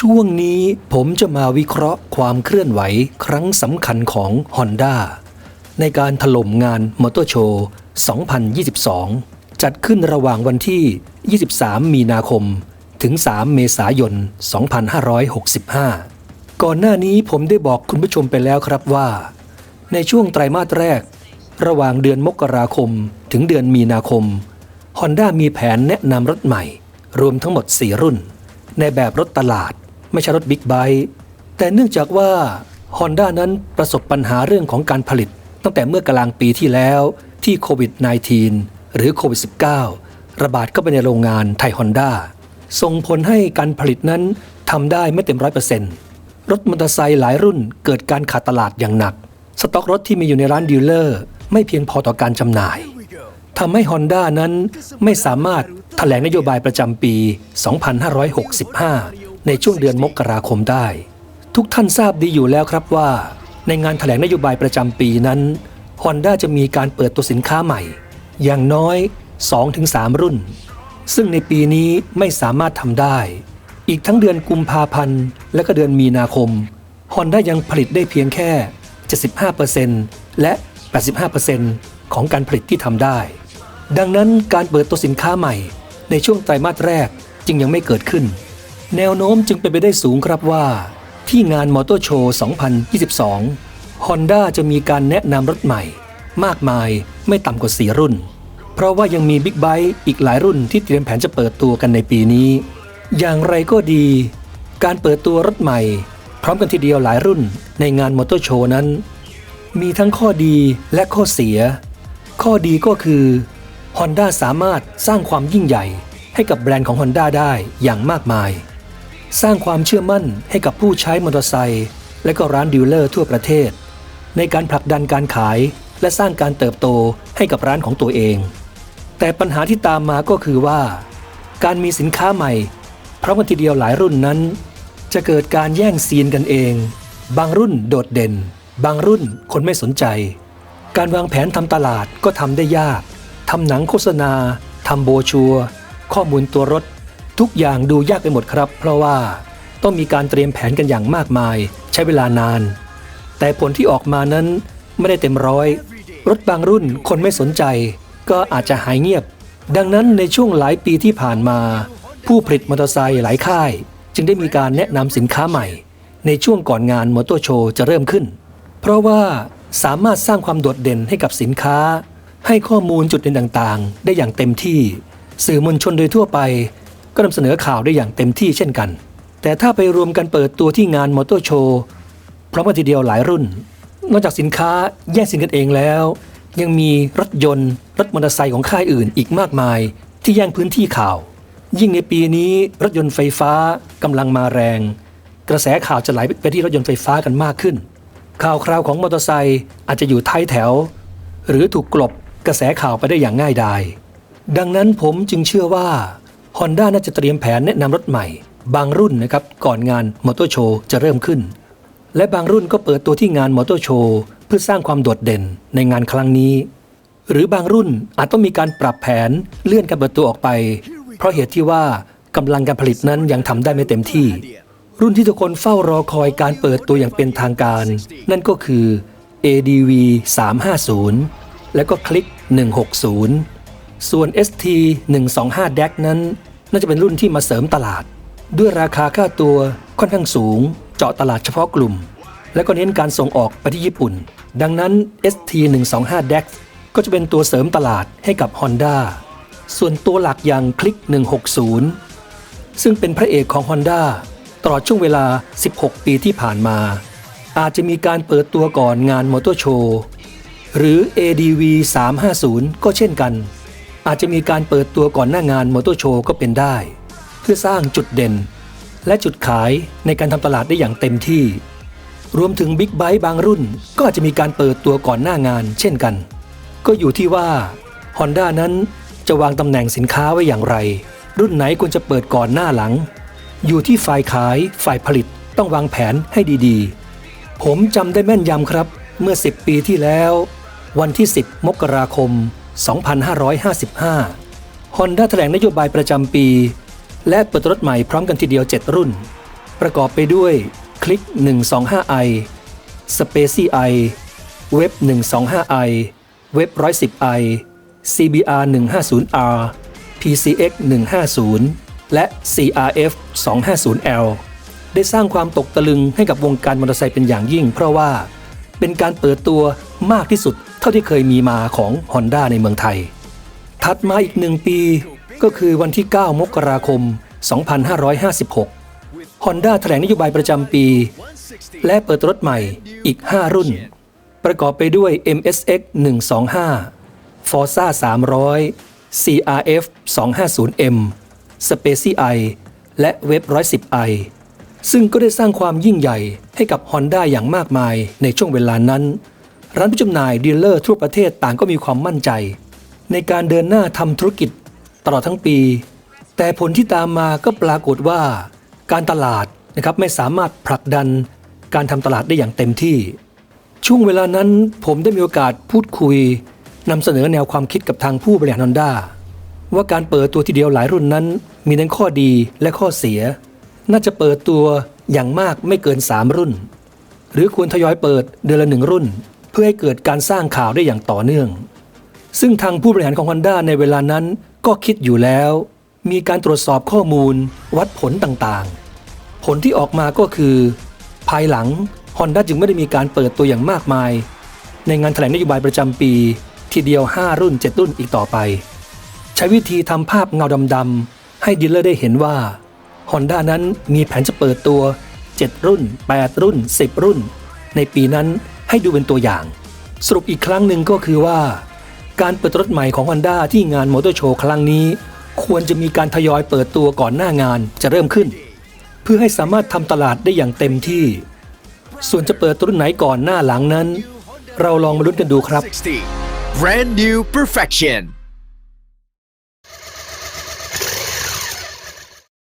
ช่วงนี้ผมจะมาวิเคราะห์ความเคลื่อนไหวครั้งสำคัญของ Honda ในการถล่มงานมอเตอร์โชว์2022 จัดขึ้นระหว่างวันที่ 23 มีนาคม ถึง 3 เมษายน 2565 ก่อนหน้านี้ผมได้บอกคุณผู้ชมไปแล้วครับว่า ในช่วงไตรมาสแรก ระหว่างเดือนมกราคม ถึงเดือนมีนาคม Honda มีแผนแนะนำรถใหม่ รวมทั้งหมด 4 รุ่นในแบบรถตลาด ไม่ใช่รถบิ๊กไบค์แต่เนื่องจากว่า Honda นั้นประสบปัญหาเรื่องของการผลิต ตั้งแต่เมื่อกลางปีที่แล้วที่โควิด -19 หรือโควิด -19 ระบาดเข้าไปในโรงงานไทยฮอนด้าส่งผลให้การผลิตนั้นทำได้ไม่เต็มร้อยเปอร์เซ็นต์รถมอเตอร์ไซค์หลายรุ่นเกิดการขาดตลาดอย่างหนัก สต็อกรถที่มีอยู่ในร้านดีลเลอร์ ไม่เพียงพอต่อการจำหน่ายทำให้ Honda นั้นไม่สามารถแถลงนโยบายประจำปี 2565 ในช่วงเดือนมกราคมได้ ทุกท่านทราบดีอยู่แล้วครับว่า ในงานแถลงนโยบายประจำปีนั้น Honda จะมีการเปิดตัวสินค้าใหม่ อย่างน้อย 2-3 รุ่น ซึ่งในปีนี้ไม่สามารถทำได้ อีกทั้งเดือนกุมภาพันธ์และก็เดือนมีนาคม Honda ยังผลิตได้เพียงแค่ 75%และ 85%ของการผลิตที่ทำได้ ดังนั้นการเปิดตัวสินค้าใหม่ในช่วงไตรมาสแรกจึงยังไม่เกิดขึ้น แนวโน้มจึงเป็นไปได้สูงครับว่า ที่งานมอเตอร์โชว์ 2022 Honda จะมีการแนะนำรถใหม่ มากมายไม่ต่ำกว่า 4 รุ่น เพราะว่ายังมีบิ๊กไบค์อีกหลายรุ่นที่เตรียมแผนจะเปิดตัวกันในปีนี้ อย่างไรก็ดี การเปิดตัวรถใหม่ พร้อมกันทีเดียวหลายรุ่นในงานมอเตอร์โชว์นั้น มีทั้งข้อดีและข้อเสีย ข้อดีก็คือ Honda สามารถสร้างความยิ่งใหญ่ให้กับแบรนด์ของ Honda ได้อย่างมากมาย สร้างความเชื่อมั่นให้กับผู้ใช้มอเตอร์ไซค์และก็ร้านดีลเลอร์ทั่วประเทศ ในการผลักดันการขาย และสร้างการเติบโตให้กับร้านของตัวเอง แต่ปัญหาที่ตามมาก็คือว่า การมีสินค้าใหม่พร้อมกันทีเดียวหลายรุ่นนั้น จะเกิดการแย่งซีนกันเอง บางรุ่นโดดเด่น บางรุ่นคนไม่สนใจ การวางแผนทำตลาดก็ทำได้ยากทำหนังโฆษณาทำโบชัว ข้อมูลตัวรถ ทุกอย่างดูยากไปหมดครับ เพราะว่าต้องมีการเตรียมแผนกันอย่างมากมาย ใช้เวลานาน แต่ผลที่ออกมานั้นไม่ได้เต็มร้อย รถบางรุ่นคนไม่สนใจ ก็อาจจะหายเงียบ ดังนั้นในช่วงหลายปีที่ผ่านมา ผู้ผลิตมอเตอร์ไซค์หลายค่าย จึงได้มีการแนะนำสินค้าใหม่ ในช่วงก่อนงานมอเตอร์โชว์จะเริ่มขึ้น เพราะว่าสามารถสร้างความโดดเด่นให้กับสินค้า ให้ข้อมูลจุดเด่นต่างๆ ได้อย่างเต็มที่ สื่อมวลชนโดยทั่วไป ก็นำเสนอข่าวได้อย่างเต็มที่เช่นกัน แต่ถ้าไปรวมกันเปิดตัวที่งานมอเตอร์โชว์พร้อมกันทีเดียวหลายรุ่น นอกจากสินค้าแย่งสินกันเองแล้ว ยังมีรถยนต์ รถมอเตอร์ไซค์ของค่ายอื่นอีกมากมาย ที่แย่งพื้นที่ข่าว ยิ่งในปีนี้รถยนต์ไฟฟ้ากำลังมาแรง กระแสข่าวจะไหลไปที่รถยนต์ไฟฟ้ากันมากขึ้น ข่าวคราวของมอเตอร์ไซค์อาจจะอยู่ท้ายแถว หรือถูกกลบกระแสข่าวไปได้อย่างง่ายดายดังนั้นผมจึงเชื่อว่า Honda น่าจะเตรียมแผนแนะนำรถใหม่ บางรุ่นนะครับก่อนงานมอเตอร์โชว์จะเริ่มขึ้น และบางรุ่นก็เปิดตัวที่งานมอเตอร์โชว์เพื่อสร้างความโดดเด่นในงานครั้งนี้ หรือบางรุ่นอาจต้องมีการปรับแผนเลื่อนการเปิดตัวออกไป เพราะเหตุที่ว่ากำลังการผลิตนั้นยังทำได้ไม่เต็มที่ รุ่นที่ทุกคนเฝ้ารอคอยการเปิดตัวอย่างเป็นทางการ นั่นก็คือ ADV 350 และก็คลิก 160 ส่วน ST 125 DAC นั้น น่าจะเป็นรุ่นที่มาเสริมตลาด ด้วยราคาค่าตัวค่อนข้างสูง เจาะตลาดเฉพาะกลุ่ม และก็เน้นการส่งออกไปที่ญี่ปุ่น ดังนั้น ST 125 DAX ก็จะเป็นตัวเสริมตลาดให้กับ Honda ส่วนตัวหลักอย่างคลิก 160 ซึ่งเป็นพระเอกของ Honda ตลอดช่วงเวลา 16 ปีที่ผ่านมา อาจจะมีการเปิดตัวก่อนงานมอเตอร์โชว์หรือ ADV 350 ก็เช่นกัน อาจจะมีการเปิดตัวก่อนหน้างานมอเตอร์โชว์ก็เป็นได้ เพื่อสร้างจุดเด่น และจุดขายในการทำตลาดได้อย่างเต็มที่ รวมถึงบิ๊กไบค์บางรุ่นก็อาจจะมีการเปิดตัวก่อนหน้างาน เช่นกัน ก็อยู่ที่ว่า Honda นั้นจะวางตำแหน่งสินค้าไว้อย่างไร รุ่นไหนควรจะเปิดก่อนหน้าหลัง อยู่ที่ฝ่ายขายฝ่ายผลิตต้องวางแผนให้ดีๆ ผมจำได้แม่นยำครับ เมื่อ 10 ปีที่แล้ว วันที่ 10 มกราคม 2555 Honda แถลงนโยบายประจำปี และเปิดรถใหม่พร้อมกันทีเดียว 7 รุ่น ประกอบไปด้วยคลิก 125i Spacey i เว็บ 125i เว็บ 110i CBR 150R PCX 150 และ CRF 250L ได้สร้างความตกตะลึงให้กับวงการมอเตอร์ไซค์เป็นอย่างยิ่ง เพราะว่าเป็นการเปิดตัวมากที่สุด ท่าที่เคยมีมาของ Honda ในเมืองไทย ถัดมาอีกหนึ่งปีก็คือวันที่ 9 มกราคม 2556 Honda แถลงนโยบายประจำปี และเปิดรถใหม่อีก 5 รุ่น ประกอบไปด้วย MSX 125 Forza 300 CRF 250M Spacey i และ Web 110i ซึ่งก็ได้สร้างความยิ่งใหญ่ให้กับ Honda อย่างมากมายในช่วงเวลานั้น ร้านผู้จำหน่ายดีลเลอร์ทั่วประเทศต่างก็มีความมั่นใจ ในการเดินหน้าทำธุรกิจตลอดทั้งปี แต่ผลที่ตามมาก็ปรากฏว่า การตลาดนะครับไม่สามารถผลักดันการทำตลาดได้อย่างเต็มที่ ช่วงเวลานั้นผมได้มีโอกาสพูดคุยนำเสนอแนวความคิดกับทางผู้บริหารฮอนด้าว่าการเปิดตัวทีเดียวหลายรุ่นนั้น มีทั้งข้อดีและข้อเสีย น่าจะเปิดตัวอย่างมากไม่เกิน 3 รุ่น หรือควรทยอยเปิดเดือนละหนึ่งรุ่น พื่อให้เกิดการสร้างข่าวได้อย่างต่อเนื่อง ซึ่งทางผู้บริหารของ Honda ในเวลานั้นก็คิดอยู่แล้ว มีการตรวจสอบข้อมูล วัดผลต่างๆ ผลที่ออกมาก็คือ ภายหลัง Honda จึงไม่ได้มีการเปิดตัวอย่างมากมาย ในงานแถลงนโยบายประจำปี ทีเดียว 5 รุ่น 7 รุ่นอีกต่อไป ใช้วิธีทำภาพเงาดำๆให้ดีลเลอร์ได้เห็นว่า Honda นั้นมีแผนจะเปิดตัว 7 รุ่น 8 รุ่น 10 รุ่น ในปีนั้น ให้ดูเป็นตัวอย่าง สรุปอีกครั้งหนึ่งก็คือว่า การเปิดรถใหม่ของ Honda ที่งานมอเตอร์โชว์ครั้งนี้ ควรจะมีการทยอยเปิดตัวก่อนหน้างานจะเริ่มขึ้น เพื่อให้สามารถทำตลาดได้อย่างเต็มที่ ส่วนจะเปิดตัวรุ่นไหนก่อนหน้าหลังนั้น เราลองมาลุ้นกันดูครับ Brand new perfection.